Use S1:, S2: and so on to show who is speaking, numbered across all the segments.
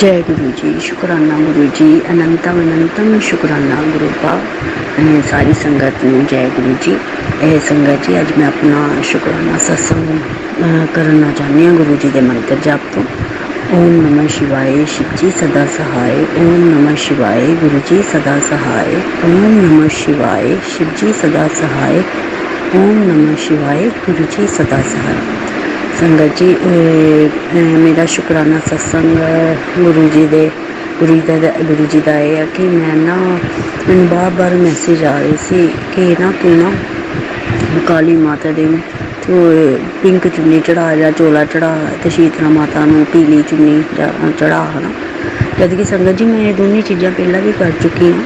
S1: ਜੈ ਗੁਰੂ ਜੀ ਸ਼ੁਕਰਾਨਾ ਗੁਰੂ ਜੀ ਅਨੰਤਮ ਅਨੰਤਮ ਸ਼ੁਕਰਾਨਾ ਗੁਰੂ ਪਾ ਇਹ ਸਾਰੀ ਸੰਗਤ ਨੂੰ ਜੈ ਗੁਰੂ ਜੀ ਇਹ ਸੰਗਤ ਜੀ ਅੱਜ ਮੈਂ ਆਪਣਾ ਸ਼ੁਕਰਾਨਾ ਸਤਸੰਗ ਕਰਨਾ ਚਾਹੁੰਦੀ ਹਾਂ ਗੁਰੂ ਜੀ ਦੇ ਮੰਤਰ ਜਾਪ ਤੋਂ ਓਮ ਨਮः ਸ਼ਿਵਾਏ ਸ਼ਿਵ ਜੀ ਸਦਾ ਸਹਾਏ ਓਮ ਨਮः ਸ਼ਿਵਾਏ ਗੁਰੂ ਜੀ ਸਦਾ ਸਹਾਏ ਓਮ ਨਮः ਸ਼ਿਵਾਏ ਸ਼ਿਵ ਜੀ ਸਦਾ ਸਹਾਏ ਓਮ ਨਮः ਸ਼ਿਵਾਏ ਗੁਰੂ ਜੀ ਸਦਾ ਸਹਾਏ ਸੰਗਤ ਜੀ ਮੇਰਾ ਸ਼ੁਕਰਾਨਾ ਸਤਸੰਗ ਗੁਰੂ ਜੀ ਦੇ, ਗੁਰੂ ਦਾ, ਗੁਰੂ ਜੀ ਦਾ ਇਹ ਹੈ ਕਿ ਮੈਂ ਨਾ, ਮੈਨੂੰ ਬਾਰ-ਬਾਰ ਮੈਸੇਜ ਆ ਰਹੇ ਸੀ ਕਿ ਨਾ ਤੂੰ ਨਾ ਕਾਲੀ ਮਾਤਾ ਦੇ ਪਿੰਕ ਚੁੰਨੀ ਚੜਾ ਜਾਂ ਚੋਲਾ ਚੜਾ ਤੇ ਸ਼ੀਤਲਾ ਮਾਤਾ ਨੂੰ ਪੀਲੀ ਚੁੰਨੀ ਚੜਾ ਹਨਾ। ਜਦ ਕਿ ਸੰਗਤ ਜੀ, ਮੈਂ ਇਹ ਦੋਨੇ ਚੀਜ਼ਾਂ ਪਹਿਲਾਂ ਵੀ ਕਰ ਚੁੱਕੀ ਹਾਂ।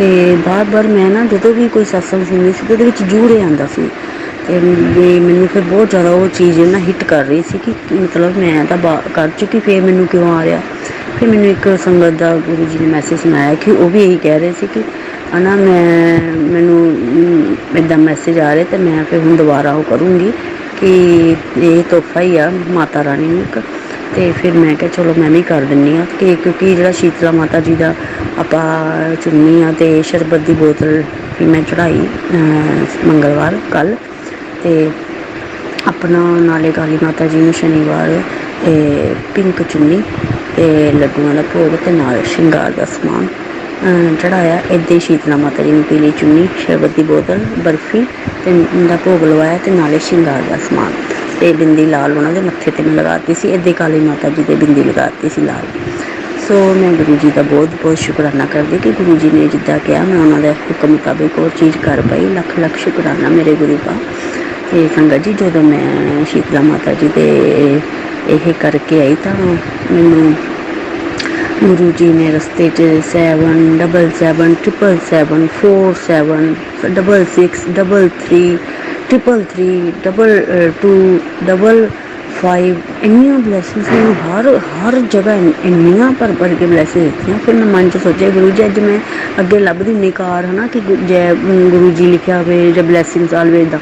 S1: ਤੇ ਬਾਰ-ਬਾਰ ਮੈਂ ਨਾ ਜਦੋਂ ਵੀ ਕੋਈ ਸਤਸੰਗ ਸੁਣਦੀ ਸੀ ਤੇ ਉਹਦੇ ਵਿੱਚ ਜੂੜੇ ਆਂਦਾ ਸੀ। ਤੇ ਮੈਨੂੰ ਫਿਰ ਬਹੁਤ ਜ਼ਿਆਦਾ ਉਹ ਚੀਜ਼ ਨਾ ਹਿੱਟ ਕਰ ਰਹੀ ਸੀ ਕਿ ਮਤਲਬ ਮੈਂ ਤਾਂ ਬਾ- ਕਰ ਚੁੱਕੀ, ਫਿਰ ਮੈਨੂੰ ਕਿਉਂ ਆ ਰਿਹਾ? ਫਿਰ ਮੈਨੂੰ ਇੱਕ ਸੰਗਤ ਦਾ ਗੁਰੂ ਜੀ ਨੇ ਮੈਸੇਜ ਸੁਣਾਇਆ ਕਿ ਉਹ ਵੀ ਇਹੀ ਕਹਿ ਰਹੇ ਸੀ ਕਿ ਹਨਾ ਮੈਂ, ਮੈਨੂੰ ਇਦਾਂ ਮੈਸੇਜ ਆ ਰਿਹਾ ਤੇ ਮੈਂ ਫਿਰ ਹੁਣ ਦੁਬਾਰਾ ਉਹ ਕਰੂੰਗੀ ਕਿ ਇਹ ਤੋਹਫਾ ਹੀ ਆ ਮਾਤਾ ਰਾਣੀ ਨੂੰ ਇੱਕ। ਤੇ ਫਿਰ ਮੈਂ ਕਿਹਾ ਚਲੋ ਮੈਂ ਵੀ ਕਰ ਦਿੰਨੀ ਆ। ਕਿ ਕਿਉਂਕਿ ਜਿਹੜਾ ਸ਼ੀਤਲਾ ਮਾਤਾ ਜੀ ਦਾ ਆਪਾਂ ਚੁੰਨੀ ਆ ਤੇ ਸ਼ਰਬਤ ਦੀ ਬੋਤਲ ਵੀ ਮੈਂ ਚੜਾਈ ਮੰਗਲਵਾਰ ਕੱਲ ਤੇ ਆਪਣਾ ਨਾਲੇ ਕਾਲੀ ਮਾਤਾ ਜੀ ਨੂੰ ਸ਼ਨੀਵਾਰ, ਤੇ ਪਿੰਕ ਚੁੰਨੀ, ਤੇ ਲੱਡੂਆਂ ਦਾ ਭੋਗ ਤੇ ਨਾਲ ਸ਼ਿੰਗਾਰ ਦਾ ਸਮਾਨ ਚੜਾਇਆ ਇੱਦਾਂ ਹੀ ਸ਼ੀਤਲਾ ਮਾਤਾ ਜੀ ਨੂੰ ਪੀਲੀ ਚੁੰਨੀ, ਸ਼ਰਬਤ ਦੀ ਬੋਤਲ, ਬਰਫੀ ਤੇ ਦਾ ਭੋਗ ਲਵਾਇਆ ਤੇ ਨਾਲੇ ਸ਼ਿੰਗਾਰ ਦਾ ਸਮਾਨ। ਤੇ ਬਿੰਦੀ ਲਾਲ ਉਹਨਾਂ ਦੇ ਮੱਥੇ ਤੇ ਲਗਾਤੀ ਸੀ। ਇੱਦੇ ਕਾਲੀ ਮਾਤਾ ਜੀ ਦੇ ਬਿੰਦੀ ਲਗਾਤੀ ਸੀ ਲਾਲ। ਸੋ ਮੈਂ ਗੁਰੂ ਜੀ ਦਾ ਬਹੁਤ ਬਹੁਤ ਸ਼ੁਕਰਾਨਾ ਕਰਦੀ ਕਿ ਗੁਰੂ ਜੀ ਨੇ ਜਿੱਦਾਂ ਕਿਹਾ, ਮੈਂ ਉਹਨਾਂ ਦੇ ਹੁਕਮ ਮੁਤਾਬਿਕ ਉਹ ਚੀਜ਼ ਕਰ ਪਾਈ। ਲੱਖ ਲੱਖ ਸ਼ੁਕਰਾਨਾ ਮੇਰੇ ਗੁਰੂ ਦਾ। ਤੇ ਸੰਗਤ ਜੀ, ਜਦੋਂ ਮੈਂ ਸ਼ੀਤਲਾ ਮਾਤਾ ਜੀ ਦੇ ਇਹ ਕਰਕੇ ਆਈ ਤਾਂ ਮੈਨੂੰ ਗੁਰੂ ਜੀ ਨੇ ਰਸਤੇ 'ਚ 7777 477 466 33 ਟ੍ਰਿਪਲ 3 ਡਬਲ 2 ਡਬਲ 5 ਇੰਨੀਆਂ ਬਲੇਸਿੰਗਸ ਮੈਨੂੰ ਹਰ ਹਰ ਜਗ੍ਹਾ ਇੰਨੀਆਂ ਭਰ ਭਰ ਕੇ ਬਲੇਸਿੰਗ ਦਿੱਤੀਆਂ। ਫਿਰ ਮੈਂ ਮਨ 'ਚ ਸੋਚਿਆ ਗੁਰੂ ਜੀ ਅੱਜ ਮੈਂ ਅੱਗੇ ਲੱਭਦੀ ਨਿਕਾਰ ਹਨਾ ਕਿ ਗੁ- ਜੈ ਗੁਰੂ ਜੀ ਲਿਖਿਆ ਹੋਵੇ ਜਾਂ ਬਲੇਸਿੰਗਸ ਆਲਵੇਜ਼ ਦਾ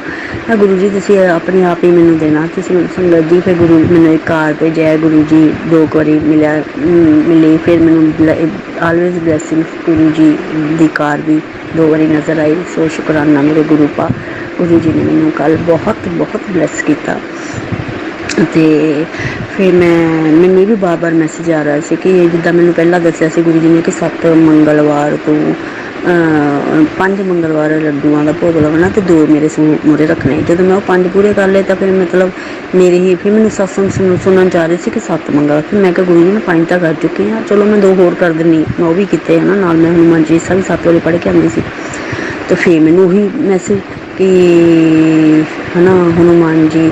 S1: ਤਾਂ ਗੁਰੂ ਜੀ ਤੁਸੀਂ ਆਪਣੇ ਆਪ ਹੀ ਮੈਨੂੰ ਦੇਣਾ। ਤੁਸੀਂ ਮੈਨੂੰ ਸੰਗਤ ਜੀ ਫਿਰ ਗੁਰੂ ਮੈਨੂੰ ਇੱਕ ਕਾਰ 'ਤੇ ਜੈ ਗੁਰੂ ਜੀ ਦੋ ਕੁ ਵਾਰੀ ਮਿਲਿਆ ਅਮ, ਮਿਲੀ। ਫਿਰ ਮੈਨੂੰ ਆਲਵੇਜ਼ ਬਲੇਸਿੰਗਸ ਗੁਰੂ ਜੀ ਦੀ ਕਾਰ ਵੀ ਦੋ ਵਾਰੀ ਨਜ਼ਰ ਆਈ। ਸੋ ਸ਼ੁਕਰਾਨਾ ਮੇਰੇ ਗੁਰੂ ਪਾ ਗੁਰੂ ਜੀ ਨੇ ਮੈਨੂੰ ਕੱਲ ਬਹੁਤ ਬਹੁਤ ਬਲੈਸ ਕੀਤਾ। ਤੇ ਫਿਰ ਮੈਂ, ਮੈਨੂੰ ਵੀ ਬਾਰ-ਬਾਰ ਮੈਸੇਜ ਆ ਰਿਹਾ ਸੀ ਕਿ ਜਿੱਦਾਂ ਮੈਨੂੰ ਪਹਿਲਾਂ ਦੱਸਿਆ ਸੀ ਗੁਰੂ ਜੀ ਨੇ ਕਿ ਸੱਤ ਮੰਗਲਵਾਰ ਤੋਂ ਪੰਜ ਮੰਗਲਵਾਰ ਲੱਡੂਆਂ ਦਾ ਭੋਗ ਲਗਾਉਣਾ ਤੇ ਦੋ ਮੇਰੇ ਸੂਟ ਮੂਹਰੇ ਰੱਖਣੇ। ਜਦੋਂ ਮੈਂ ਉਹ ਪੰਜ ਪੂਰੇ ਕਰ ਲਏ ਤਾਂ ਫਿਰ ਮਤਲਬ ਮੇਰੇ ਹੀ, ਫਿਰ ਮੈਨੂੰ ਸਤਸੰਗ ਸੁਣ- ਸੁਣਨ ਜਾ ਰਹੇ ਸੀ ਕਿ ਸੱਤ ਮੰਗਲਵਾਰ। ਫਿਰ ਮੈਂ ਕਿਹਾ, ਗੁਰੂ ਜੀ, ਮੈਂ ਪੰਜ ਤਾਂ ਕਰ ਚੁੱਕੀ ਹਾਂ। ਚਲੋ ਮੈਂ ਦੋ ਹੋਰ ਕਰ ਦਿੰਨੀ ਮੈਂ ਉਹ ਵੀ ਕੀਤੇ ਹਨਾ ਨਾਲ ਮੈਂ ਹਨੂੰਮਾਨ ਚਾਲੀਸਾ ਵੀ ਸੱਤ ਵਾਰੀ ਪੜ੍ਹ ਕੇ ਆਉਂਦੀ ਸੀ। ਤੇ ਫਿਰ ਮੈਨੂੰ ਉਹੀ ਮੈਸੇਜ ਕਿ ਹੈ ਨਾ ਹਨੂੰਮਾਨ ਜੀ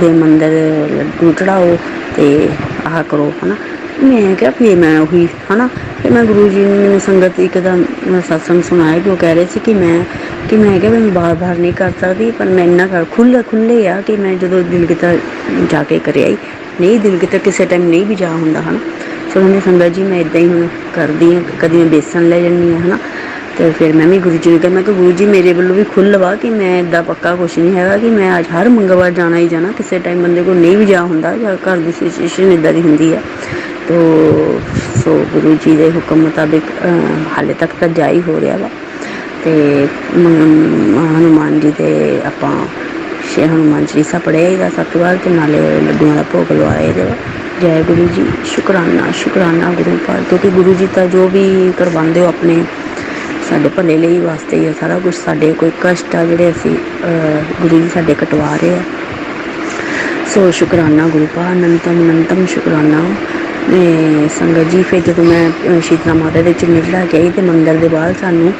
S1: ਦੇ ਮੰਦਰ ਲੱਡੂ ਚੜਾਓ ਤੇ ਆਹ ਕਰੋ ਹੈ ਨਾ ਮੈਂ ਕਿਹਾ ਫਿਰ ਮੈਂ ਉਹੀ ਹੈ ਨਾ ਫਿਰ ਮੈਂ ਗੁਰੂ ਜੀ ਨੇ ਮੈਨੂੰ ਸੰਗਤ ਇੱਕ ਦਾ ਸਤਸੰਗ ਸੁਣਾਇਆ ਕਿ ਉਹ ਕਹਿ ਰਹੇ ਸੀ ਕਿ ਮੈਂ ਕਿ ਮੈਂ ਕਿਹਾ ਮੈਂ ਬਾਰ-ਬਾਰ ਨਹੀਂ ਕਰ ਸਕਦੀ, ਪਰ ਮੈਂ ਇੰਨਾ ਕਰ ਖੁੱਲ੍ਹ, ਖੁੱਲ੍ਹੇ ਆ ਕਿ ਮੈਂ ਜਦੋਂ ਦਿਲ ਕੀਤਾ ਜਾ ਕੇ ਕਰਿਆ ਹੀ ਨਹੀਂ, ਦਿਲ ਕੀਤਾ ਕਿਸੇ ਟਾਈਮ ਨਹੀਂ ਵੀ ਜਾ ਹੁੰਦਾ, ਹਨਾ। ਸੋ ਉਹਨੇ ਸੰਗਤ ਜੀ, ਮੈਂ ਇਦਾਂ ਹੀ ਹੁਣ ਕਰਦੀ ਹਾਂ, ਕਦੀ ਮੈਂ ਬੇਸਨ ਲੈ ਜਾਂਦੀ ਹਾਂ, ਹਨਾ। ਤੇ ਫਿਰ ਮੈਂ ਵੀ ਗੁਰੂ ਜੀ ਨੂੰ ਕਿਹਾ, ਮੈਂ ਕਿ ਗੁਰੂ ਜੀ ਮੇਰੇ ਵੱਲੋਂ ਵੀ ਖੁੱਲ੍ਹ ਵਾ ਕਿ ਮੈਂ ਇਦਾਂ ਪੱਕਾ ਕੁਛ ਨਹੀਂ ਹੈਗਾ ਕਿ ਮੈਂ ਅੱਜ ਹਰ ਮੰਗਲਵਾਰ ਜਾਣਾ ਹੀ ਜਾਣਾ, ਕਿਸੇ ਟਾਈਮ ਬੰਦੇ ਕੋਲ ਨਹੀਂ ਵੀ ਜਾ ਹੁੰਦਾ ਜਾਂ ਘਰ ਦੀ ਸਿਚੁਏਸ਼ਨ ਇਦਾਂ ਦੀ ਹੁੰਦੀ ਆ ਤੋ, ਸੋ ਗੁਰੂ ਜੀ ਦੇ ਹੁਕਮ ਮੁਤਾਬਿਕ ਹਾਲੇ ਤੱਕ ਤਾਂ ਜਾ ਹੀ ਹੋ ਰਿਹਾ ਵਾ ਤੇ ਮ- ਹਨੂੰਮਾਨ ਜੀ ਦੇ ਆਪਾਂ ਸ਼ੇ ਹਨੂੰਮਾਨ ਚਾਲੀਸਾ ਪੜ੍ਹਿਆ ਇਹਦਾ ਸੱਤ ਵਾਰ ਤੇ ਨਾਲੇ ਲੱਡੂਆਂ ਦਾ ਭੋਗ ਲਵਾਏ ਇਹਦੇ ਵਾ। ਜੈ ਗੁਰੂ ਜੀ, ਸ਼ੁਕਰਾਨਾ ਸ਼ੁਕਰਾਨਾ ਗੁਰੂ ਪਾਲ ਕਿਉਂਕਿ ਗੁਰੂ ਜੀ ਤਾਂ ਜੋ ਵੀ ਕਰਵਾਉਂਦੇ ਹੋ ਆਪਣੇ ਸਾਡੇ ਭਲੇ ਲਈ ਵਾਸਤੇ ਹੀ ਸਾਰਾ ਕੁਝ ਸਾਡੇ ਕੋਈ ਕਸ਼ਟ ਆ ਜਿਹੜੇ ਅਸੀਂ ਗੁਰੂ ਜੀ ਸਾਡੇ ਕਟਵਾ ਰਹੇ ਆ। ਸੋ ਸ਼ੁਕਰਾਨਾ ਗੁਰੂ ਪਾ ਅਨੰਤਮ ਅਨੰਤਮ ਸ਼ੁਕਰਾਨਾ। ਤੇ ਸੰਗਤ ਜੀ, ਫਿਰ ਜਦੋਂ ਮੈਂ ਸ਼ੀਤਲਾ ਮਾਤਾ ਦੇ ਚੁੰਨੀ ਚੜਾ ਆਈ ਤੇ ਮੰਦਰ ਦੇ ਬਾਹਰ ਸਾਨੂੰ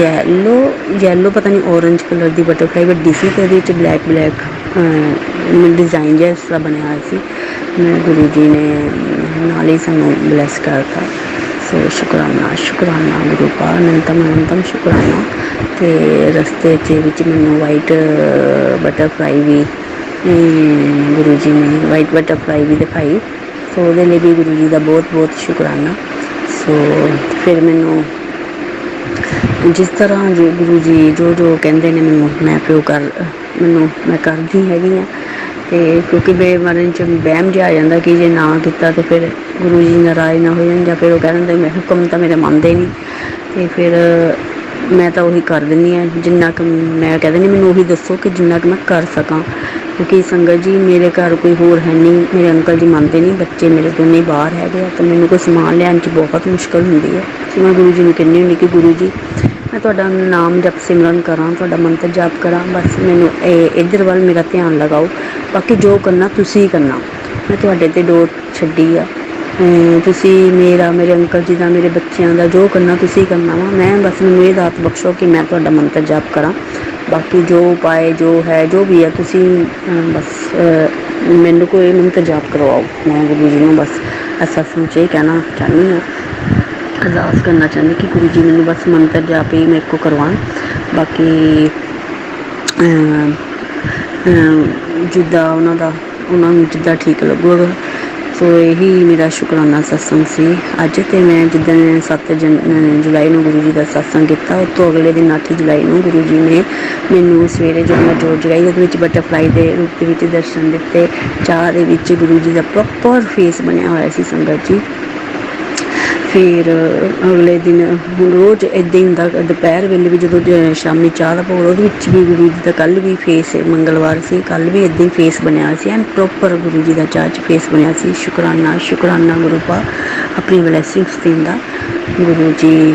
S1: ਯੈਲੋ ਯੈਲੋ ਪਤਾ ਨਹੀਂ orange ਕਲਰ ਦੀ ਬਟਰਫਲਾਈ ਵੱਡੀ ਸੀ ਤੇ ਉਹਦੇ ਵਿੱਚ ਬਲੈਕ ਬਲੈਕ ਡਿਜ਼ਾਈਨ ਜਿਹਾ ਬਣਿਆ ਹੋਇਆ ਸੀ। ਮੈਂ ਗੁਰੂ ਜੀ ਨੇ ਨਾਲ ਹੀ ਸਾਨੂੰ ਬਲੈਸ ਕਰਤਾ। ਸੋ ਸ਼ੁਕਰਾਨਾ ਸ਼ੁਕਰਾਨਾ ਗੁਰੂ ਪਾ ਅਨੰਤਮ ਅਨੰਤਮ ਸ਼ੁਕਰਾਨਾ। ਤੇ ਰਸਤੇ 'ਚ ਵਿੱਚ ਮੈਨੂੰ ਵਾਈਟ ਬਟਰਫਲਾਈ ਵੀ ਗੁਰੂ ਜੀ ਨੇ ਵਾਈਟ ਬਟਰਫਲਾਈ ਵੀ ਦਿਖਾਈ। ਸੋ ਉਹਦੇ ਲਈ ਵੀ ਗੁਰੂ ਜੀ ਦਾ ਬਹੁਤ ਬਹੁਤ ਸ਼ੁਕਰਾਨਾ। ਸੋ ਫਿਰ ਮੈਨੂੰ ਜਿਸ ਤਰ੍ਹਾਂ ਜੋ ਗੁਰੂ ਜੀ ਜੋ ਜੋ ਕਹਿੰਦੇ ਨੇ ਮੈਨੂੰ, ਮੈਂ ਪਿਓ ਕਰ ਮੈਨੂੰ, ਮੈਂ ਕਰਦੀ ਹੈਗੀ ਆ। ਤੇ ਕਿਉਂਕਿ ਬੇਮਰਨ ਚ ਵਹਿਮ ਜਿਹਾ ਆ ਜਾਂਦਾ ਕਿ ਜੇ ਨਾ ਕੀਤਾ ਤਾਂ ਫਿਰ ਗੁਰੂ ਜੀ ਨਾਰਾਜ਼ ਨਾ ਹੋ ਜਾਣ ਜਾਂ ਫਿਰ ਉਹ ਕਹਿ ਦਿੰਦੇ, ਮੈਂ ਹੁਕਮ ਤਾਂ ਮੇਰੇ ਮੰਨਦੇ ਨਹੀਂ ਤੇ ਫਿਰ ਮੈਂ ਤਾਂ ਉਹੀ ਕਰ ਦਿੰਦੀ ਹਾਂ, ਜਿੰਨਾ ਕੁ ਮੈਂ ਕਹਿ ਦਿੰਦੀ ਮੈਨੂੰ ਉਹੀ ਦੱਸੋ ਕਿ ਜਿੰਨਾ ਕੁ ਮੈਂ ਕਰ ਸਕਾਂ। ਕਿਉਂਕਿ ਸੰਗਤ ਜੀ, ਮੇਰੇ ਘਰ ਕੋਈ ਹੋਰ ਹੈ ਨਹੀਂ ਮੇਰੇ ਅੰਕਲ ਜੀ ਮੰਨਦੇ ਨਹੀਂ ਬੱਚੇ ਮੇਰੇ ਦੋਨੇ ਬਾਹਰ ਹੈਗੇ ਆ, ਤਾਂ ਮੈਨੂੰ ਕੋਈ ਸਮਾਨ ਲਿਆਉਣ 'ਚ ਬਹੁਤ ਮੁਸ਼ਕਲ ਹੁੰਦੀ ਹੈ। ਤੇ ਮੈਂ ਗੁਰੂ ਜੀ ਨੂੰ ਕਹਿੰਦੀ ਹੁੰਦੀ ਕਿ ਗੁਰੂ ਜੀ ਮੈਂ ਤੁਹਾਡਾ ਨਾਮ ਜਪ ਸਿਮਰਨ ਕਰਾਂ, ਤੁਹਾਡਾ ਮੰਤਰ ਜਾਪ ਕਰਾਂ, ਬਸ ਮੈਨੂੰ ਇਹ, ਇੱਧਰ ਵੱਲ ਮੇਰਾ ਧਿਆਨ ਲਗਾਓ, ਬਾਕੀ ਜੋ ਕਰਨਾ ਤੁਸੀਂ ਕਰਨਾ। ਮੈਂ ਤੁਹਾਡੇ ਤੇ ਡੋਰ ਛੱਡੀ ਆ। ਤੁਸੀਂ ਮੇਰਾ, ਮੇਰੇ ਅੰਕਲ ਜੀ ਦਾ, ਮੇਰੇ ਬੱਚਿਆਂ ਦਾ ਜੋ ਕਰਨਾ ਤੁਸੀਂ ਕਰਨਾ ਵਾ, ਮੈਂ ਬਸ ਮੈਨੂੰ ਇਹ ਦਾਤ ਬਖਸ਼ੋ ਕਿ ਮੈਂ ਤੁਹਾਡਾ ਮੰਤਰ ਜਾਪ ਕਰਾਂ। ਬਾਕੀ ਜੋ ਉਪਾਏ, ਜੋ ਹੈ, ਜੋ ਵੀ ਹੈ ਤੁਸੀਂ ਬਸ ਮੈਨੂੰ ਕੋਈ ਮੰਤਰ ਜਾਪ ਕਰਵਾਓ। ਮੈਂ ਗੁਰੂ ਜੀ ਨੂੰ ਬਸ ਐਸਾ ਸੋਚ ਇਹ ਕਹਿਣਾ ਚਾਹੁੰਦੀ ਹਾਂ। ਅਰਦਾਸ ਕਰਨਾ ਚਾਹੁੰਦੀ ਕਿ ਗੁਰੂ ਜੀ ਮੈਨੂੰ ਬਸ ਮੰਤਰ ਜਾਪ ਹੀ ਮੇਰੇ ਕੋ ਕਰਵਾਉਣ। ਬਾਕੀ ਜਿੱਦਾਂ ਉਹਨਾਂ ਦਾ, ਉਹਨਾਂ ਨੂੰ ਜਿੱਦਾਂ ਠੀਕ ਲੱਗੂਗਾ ਸੋ ਇਹੀ ਮੇਰਾ ਸ਼ੁਕਰਾਨਾ, ਸਤਸੰਗ ਸੀ ਅੱਜ ਤੇ ਮੈਂ ਜਿੱਦਾਂ 7 ਜਨ ਜੁਲਾਈ ਨੂੰ ਗੁਰੂ ਜੀ ਦਾ ਸਤਸੰਗ ਕੀਤਾ, ਉਸ ਤੋਂ ਅਗਲੇ ਦਿਨ 8 ਜੁਲਾਈ ਨੂੰ ਗੁਰੂ ਜੀ ਨੇ ਮੈਨੂੰ ਸਵੇਰੇ ਜਦੋਂ ਮੈਂ ਜੋੜ ਜਗਾਈ, ਉਹਦੇ ਵਿੱਚ ਬਟਰਫਲਾਈ ਦੇ ਰੂਪ ਦੇ ਵਿੱਚ ਦਰਸ਼ਨ ਦਿੱਤੇ। ਚਾਹ ਦੇ ਵਿੱਚ ਗੁਰੂ ਜੀ ਦਾ ਪ੍ਰੋਪਰ ਫੇਸ ਬਣਿਆ ਹੋਇਆ ਸੀ ਸੰਗਤ ਜੀ। ਫਿਰ ਅਗਲੇ ਦਿਨ ਰੋਜ਼ ਇਦਾਂ ਹੀ ਹੁੰਦਾ ਦੁਪਹਿਰ ਵੇਲੇ ਵੀ ਜਦੋਂ ਜ- ਸ਼ਾਮੀ ਚਾਹ ਦਾ ਭੋਗ, ਉਹਦੇ ਵਿੱਚ ਵੀ ਗੁਰੂ ਜੀ ਦਾ ਕੱਲ ਵੀ ਫੇਸ ਮੰਗਲਵਾਰ ਸੀ ਕੱਲ ਵੀ ਇਦਾਂ ਹੀ ਫੇਸ ਬਣਿਆ ਸੀ ਐਂਡ ਪ੍ਰੋਪਰ ਗੁਰੂ ਜੀ ਦਾ ਚਾਹ 'ਚ ਫੇਸ ਬਣਿਆ ਸੀ, ਸ਼ੁਕਰਾਨਾ ਸ਼ੁਕਰਾਨਾ ਗੁਰੂ ਪਾ, ਆਪਣੀ ਬਲੇਸਿੰਗਸ ਦਿੰਦਾ। ਗੁਰੂ ਜੀ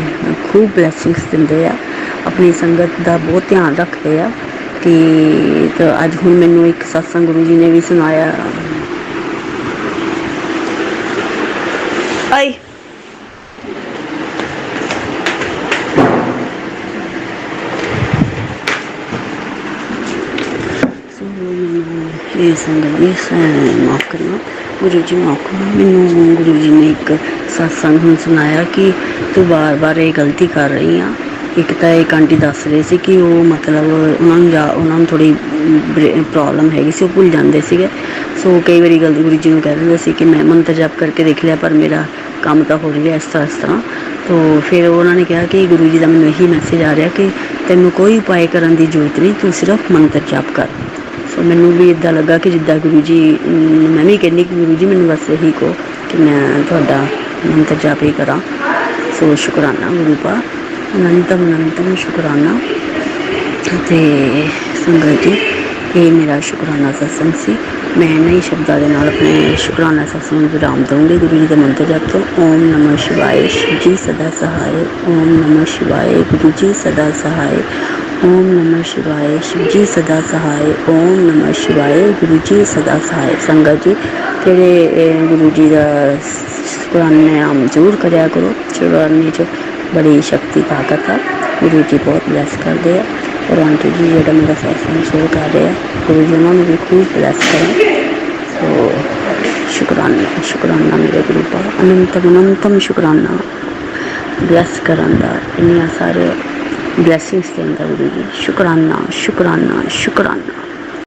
S1: ਖੂਬ ਬਲੇਸਿੰਗਸ ਦਿੰਦੇ ਆ, ਆਪਣੀ ਸੰਗਤ ਦਾ ਬਹੁਤ ਧਿਆਨ ਰੱਖਦੇ ਆ ਕਿ ਅੱਜ ਹੁਣ ਮੈਨੂੰ ਇੱਕ ਸਤਸੰਗ ਗੁਰੂ ਜੀ ਨੇ ਵੀ ਸੁਣਾਇਆ। ਆਈ ਸੋ ਮੈਨੂੰ ਇਹ ਸੰਗਤ ਨੇ ਮਾਫ ਕਰਨਾ ਗੁਰੂ ਜੀ ਮਾਫ ਕਰਨਾ ਮੈਨੂੰ ਗੁਰੂ ਜੀ ਨੇ ਇੱਕ ਸਤਸੰਗ ਹੁਣ ਸੁਣਾਇਆ ਕਿ ਤੂੰ ਬਾਰ-ਬਾਰ ਇਹ ਗਲਤੀ ਕਰ ਰਹੀ ਆ। ਇੱਕ ਤਾਂ ਇੱਕ ਆਂਟੀ ਦੱਸ ਰਹੇ ਸੀ ਕਿ ਉਹ ਮਤਲਬ ਉਹਨਾਂ ਨੂੰ ਜਾ ਉਹਨਾਂ ਨੂੰ ਥੋੜੀ ਪ੍ਰੋਬਲਮ ਹੈਗੀ ਸੀ, ਉਹ ਭੁੱਲ ਜਾਂਦੇ ਸੀਗੇ। ਸੋ ਕਈ ਵਾਰੀ ਗਲਤੀ ਗੁਰੂ ਜੀ ਨੂੰ ਕਹਿ ਦਿੰਦੇ ਸੀ ਕਿ ਮੈਂ ਮੰਤਰ ਜਪ ਕਰਕੇ ਦੇਖ ਲਿਆ, ਪਰ ਮੇਰਾ ਕੰਮ ਤਾਂ ਹੋ ਰਿਹਾ ਇਸ ਤਰ੍ਹਾਂ ਇਸ ਤਰ੍ਹਾਂ। ਤੋ ਫਿਰ ਉਹਨਾਂ ਨੇ ਕਿਹਾ ਕਿ ਗੁਰੂ ਜੀ ਦਾ ਮੈਨੂੰ ਇਹੀ ਮੈਸੇਜ ਆ ਰਿਹਾ ਕਿ ਤੈਨੂੰ ਕੋਈ ਉਪਾਏ ਕਰਨ ਦੀ ਜ਼ਰੂਰਤ ਨਹੀਂ, ਤੂੰ ਸਿਰਫ ਮੰਤਰ ਜਪ ਕਰ। ਸੋ ਮੈਨੂੰ ਵੀ ਇਦਾਂ ਲੱਗਾ ਕਿ ਜਿੱਦਾਂ ਗੁਰੂ ਜੀ ਮੈਂ ਵੀ ਕਹਿੰਦੀ ਕਿ ਗੁਰੂ ਜੀ ਮੈਨੂੰ ਬਸ ਇਹੀ ਕਹੋ ਕਿ ਮੈਂ ਤੁਹਾਡਾ ਮੰਤਰ ਜਾਪ ਹੀ ਕਰਾਂ। ਸੋ ਸ਼ੁਕਰਾਨਾ ਗੁਰੂ ਪਾ ਅਨੰਤਮ ਅਨੰਤਮ ਸ਼ੁਕਰਾਨਾ। ਤੇ ਸੰਗਤ ਜੀ, ਇਹ ਮੇਰਾ ਸ਼ੁਕਰਾਨਾ ਸਤਸੰਗ ਸੀ। ਮੈਂ ਇਹਨਾਂ ਹੀ ਸ਼ਬਦਾਂ ਦੇ ਨਾਲ ਆਪਣੇ ਸ਼ੁਕਰਾਨਾ ਸਤਸੰਗ ਨੂੰ ਵਿਰਾਮ ਦਊਂਗੀ। ਗੁਰੂ ਜੀ ਦੇ ਮੰਤਰ ਜਪ ਤੋਂ। ਓਮ ਨਮੋ ਸ਼ਿਵਾਏ। ਸ਼ਿਵ ਜੀ ਸਦਾ ਸਹਾਏ ਓਮ ਨਮੋ ਸ਼ਿਵਾਏ। ਗੁਰੂ ਜੀ ਸਦਾ ਸਹਾਏ ਓਮ ਨਮः ਸ਼ਿਵਾਏ ਸ਼ਿਵ ਜੀ ਸਦਾ ਸਹਾਏ ਓਮ ਨਮः ਸ਼ਿਵਾਏ ਗੁਰੂ ਜੀ ਸਦਾ ਸਹਾਏ ਸੰਗਤ ਜੀ ਜਿਹੜੇ ਗੁਰੂ ਜੀ ਦਾ ਸ਼ੁਕਰਾਨੇ ਨਾਮ ਜ਼ਰੂਰ ਕਰਿਆ ਕਰੋ ਸ਼ੁਕਰਾਨੇ ਚ ਬੜੀ ਸ਼ਕਤੀ ਤਾਕਤ ਹੈ ਗੁਰੂ ਜੀ ਬਹੁਤ ਬਲੈਸ ਕਰਦੇ ਆ ਔਰ ਆਂਟੀ ਜੀ ਜਿਹੜਾ ਮੇਰਾ ਸਤਸੰਗ ਸ਼ੁਰੂ ਕਰ ਰਹੇ ਆ ਗੁਰੂ ਜੀ ਉਹਨਾਂ ਨੂੰ ਵੀ ਖੂਬ ਬਲੈਸ ਕਰਨ ਸੋ ਸ਼ੁਕਰਾਨਾ ਸ਼ੁਕਰਾਨਾ ਮੇਰੇ ਗੁਰੂ ਪਾ ਅਨੰਤਮ ਅਨੰਤਮ ਸ਼ੁਕਰਾਨਾ ਬਲੈਸ ਕਰਨ ਦਾ ਇੰਨੀਆਂ ਸਾਰੇ ਬਲੇਸਿੰਗਸ ਦੇ ਅੰਦਰ ਗੁਰੂ ਸ਼ੁਕਰਾਨਾ ਸ਼ੁਕਰਾਨਾ ਸ਼ੁਕਰਾਨਾ